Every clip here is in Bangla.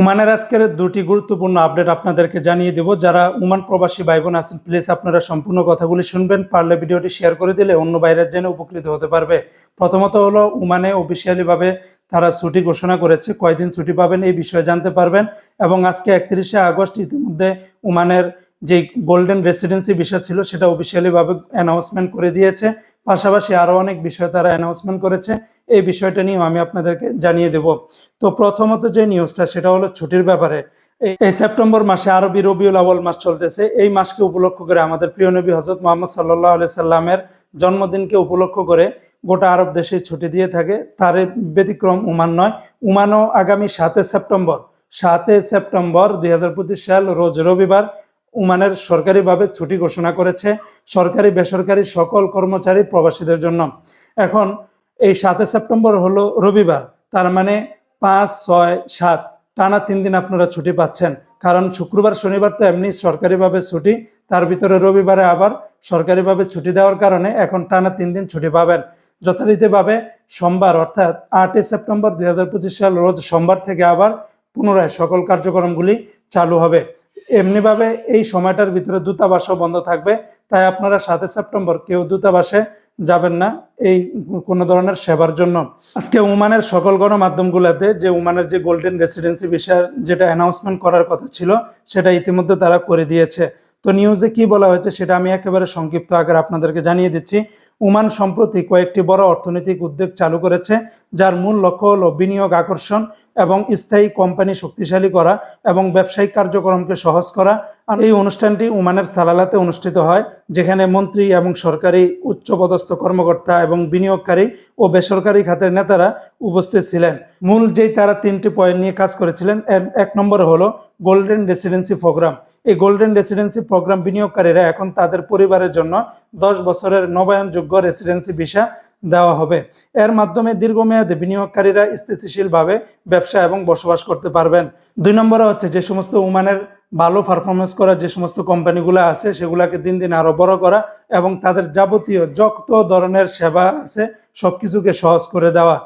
উমানের আজকের দুটি গুরুত্বপূর্ণ আপডেট আপনাদেরকে জানিয়ে দেব। যারা উমান প্রবাসী ভাই বোন আছেন প্লিজ আপনারা সম্পূর্ণ কথাগুলি শুনবেন। পারলে ভিডিওটি শেয়ার করে দিলে অন্য বাইরের জেনে উপকৃত হতে পারবে। প্রথমত হলো, উমানে অফিসিয়ালিভাবে তারা ছুটি ঘোষণা করেছে। কয়দিন ছুটি পাবেন এই বিষয়ে জানতে পারবেন। এবং আজকে একত্রিশে আগস্ট, ইতিমধ্যে উমানের যে গোল্ডেন রেসিডেন্সি বিষয় ছিল, সেটা অফিসিয়ালিভাবে অ্যানাউন্সমেন্ট করে দিয়েছে। পাশাপাশি আরও অনেক বিষয় তারা অ্যানাউন্সমেন্ট করেছে। এই বিষয়টা নিয়েও আমি আপনাদেরকে জানিয়ে দেব। তো প্রথমত যে নিউজটা, সেটা হলো ছুটির ব্যাপারে। এই- সেপ্টেম্বর মাসে আরবি রবিউল আউয়াল মাস চলতেছে। এই মাসকে উপলক্ষ করে আমাদের প্রিয় নবী হজরত মোহাম্মদ সাল্লাহ আলি সাল্লামের জন্মদিনকে উপলক্ষ করে গোটা আরব দেশে ছুটি দিয়ে থাকে। তার ব্যতিক্রম উমান নয়, উমানও আগামী সাতে সেপ্টেম্বর। সাতে সেপ্টেম্বর দুই হাজার পঁচিশ সাল, রোজ রবিবার উমানের সরকারিভাবে ছুটি ঘোষণা করেছে সরকারি বেসরকারি সকল কর্মচারী প্রবাসীদের জন্য। এখন এই সাতে সেপ্টেম্বর হলো রবিবার, তার মানে পাঁচ, ছয়, সাত, টানা তিন দিন আপনারা ছুটি পাচ্ছেন। কারণ শুক্রবার, শনিবার তো এমনি সরকারিভাবে ছুটি, তার ভিতরে রবিবারে আবার সরকারিভাবে ছুটি দেওয়ার কারণে এখন টানা তিন দিন ছুটি পাবেন। যথারীতিভাবে সোমবার, অর্থাৎ আটই সেপ্টেম্বর দু হাজার পঁচিশ সাল, রোজ সোমবার থেকে আবার পুনরায় সকল কার্যক্রমগুলি চালু হবে। এমনিভাবে এই সময়টার ভিতরে দূতাবাসও বন্ধ থাকবে, তাই আপনারা সাতে সেপ্টেম্বর কেউ দূতাবাসে যাবেন না। এই কোনো ধরনের সেবার জন্য। আজকে উমানের সকল গণমাধ্যমগুলোতে যে উমানের যে গোল্ডেন রেসিডেন্সি বিষয়ের যেটা অ্যানাউন্সমেন্ট করার কথা ছিল, সেটা ইতিমধ্যে তারা করে দিয়েছে। তো নিউজে কি বলা হয়েছে সেটা আমি একেবারে সংক্ষিপ্ত আকারে আপনাদেরকে জানিয়ে দিচ্ছি। উমান সম্প্রতি কয়েকটি বড় অর্থনৈতিক উদ্যোগ চালু করেছে, যার মূল লক্ষ্য হল বিনিয়োগ আকর্ষণ এবং স্থায়ী কোম্পানি শক্তিশালী করা এবং ব্যবসায়িক কার্যক্রমকে সহজ করা। আর এই অনুষ্ঠানটি উমানের সালালাতে অনুষ্ঠিত হয়, যেখানে মন্ত্রী এবং সরকারি উচ্চপদস্থ কর্মকর্তা এবং বিনিয়োগকারী ও বেসরকারি খাতের নেতারা উপস্থিত ছিলেন। মূল যেই তারা তিনটি পয়েন্ট নিয়ে কাজ করেছিলেন এক নম্বরে হলো গোল্ডেন রেসিডেন্সি প্রোগ্রাম এই গোল্ডেন রেসিডেন্সি প্রোগ্রাম বিনিয়োগকারীরা এখন তাদের পরিবারের জন্য দশ বছরের নবায়নযোগ্য রেসিডেন্সি ভিসা দেওয়া হবে। এর মাধ্যমে দীর্ঘমেয়াদে বিনিয়োগকারীরা স্থিতিশীলভাবে ব্যবসা এবং বসবাস করতে পারবেন। দুই নম্বরে হচ্ছে যে সমস্ত উমানের ভালো পারফরমেন্স করা যে সমস্ত কোম্পানিগুলো আছে, সেগুলোকে দিন দিন আরও বড় করা এবং তাদের যাবতীয় যত ধরনের সেবা আছে সব কিছুকে সহজ করে দেওয়া।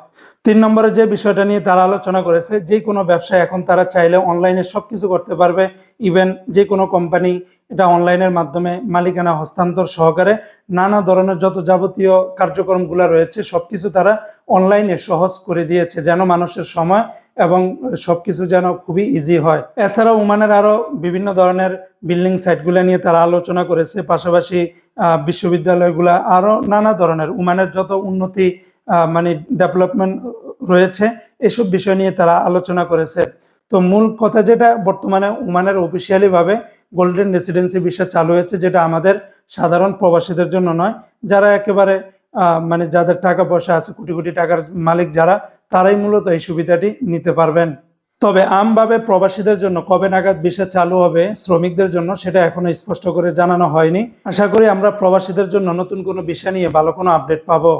তিন নম্বরে যে বিষয়টা নিয়ে তারা আলোচনা করেছে, যে কোনো ব্যবসা এখন তারা চাইলে অনলাইনে সব কিছু করতে পারবে। ইভেন যে কোনো কোম্পানি এটা অনলাইনের মাধ্যমে মালিকানা হস্তান্তর সহকারে নানা ধরনের যত যাবতীয় কার্যক্রমগুলো রয়েছে সব কিছু তারা অনলাইনে সহজ করে দিয়েছে যেন মানুষের সময় এবং সব কিছু যেন খুবই ইজি হয়। এছাড়াও উমানের আরও বিভিন্ন ধরনের বিল্ডিং সাইটগুলো নিয়ে তারা আলোচনা করেছে, পাশাপাশি বিশ্ববিদ্যালয়গুলো আরও নানা ধরনের, উমানের যত উন্নতি মানে ডেভেলপমেন্ট রয়েছে, এসব বিষয় নিয়ে তারা আলোচনা করেছে। তো মূল কথা যেটা, বর্তমানে উমানের অফিসিয়ালিভাবে গোল্ডেন রেসিডেন্সি বিষয় চালু হয়েছে, যেটা আমাদের সাধারণ প্রবাসীদের জন্য নয়। যারা একেবারে মানে যাদের টাকা পয়সা আছে, কোটি কোটি টাকার মালিক যারা, তারাই মূলত এই সুবিধাটি নিতে পারবেন। তবে আমভাবে প্রবাসীদের জন্য কবে নাগাদ বিষয় চালু হবে শ্রমিকদের জন্য, সেটা এখনও স্পষ্ট করে জানানো হয়নি। আশা করি আমরা প্রবাসীদের জন্য নতুন কোনো বিষয় নিয়ে ভালো কোনো আপডেট পাবো।